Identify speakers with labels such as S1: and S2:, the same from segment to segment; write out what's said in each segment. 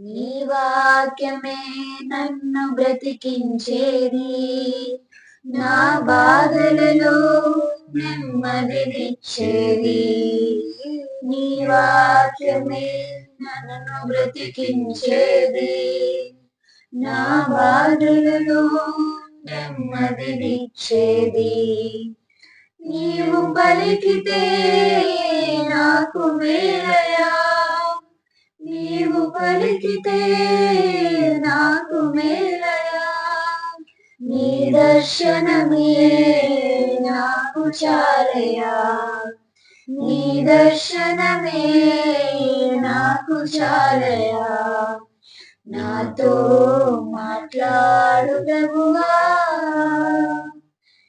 S1: నీ వాక్యమే నన్ను బ్రతికించేది. నా బాధలలో నెమ్మదినిచ్చేది నీ వాక్యమే నన్ను బ్రతికించేది. నా బాధలలో నెమ్మదినిచ్చేది నీవు పలికితే నాకు మేలయా? నీవు పలికితే నాకు మేలయా? నీ దర్శనమే నాకు చాలయా? నీ దర్శనమే నాకు చాలయా? నాతో మాట్లాడు ప్రభువా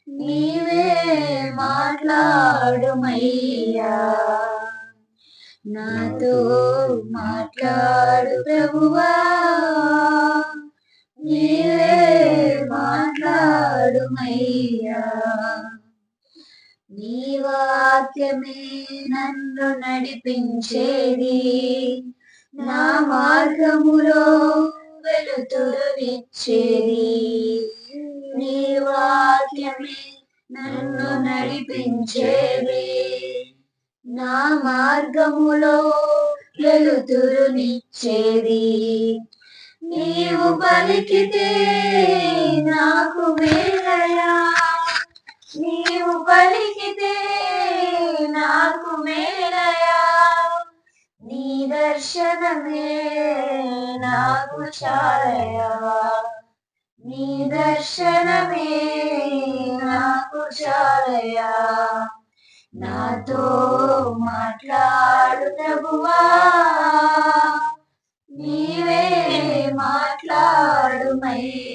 S1: నీవే మాట్లాడుమయ్యా? నాతో మాట్లాడు ప్రభువా. నీవే మాట్లాడుమయ్యా నీ వాక్యమే నన్ను నడిపించేది. నా మార్గములో వెలుతురునిచ్చేది నీ వాక్యమే నన్ను నడిపించేది. నా మార్గములో వెలుతురు నిచ్చేది. నీవు పలికితే నాకు మేలయా? నీవు పలికితే నాకు మేలయా? నీ దర్శనమే నాకు చాలయా? నీ దర్శనమే నాకు చాలయా? నాతో మాట్లాడు ప్రభువా. నీవే మాట్లాడుమయ్యా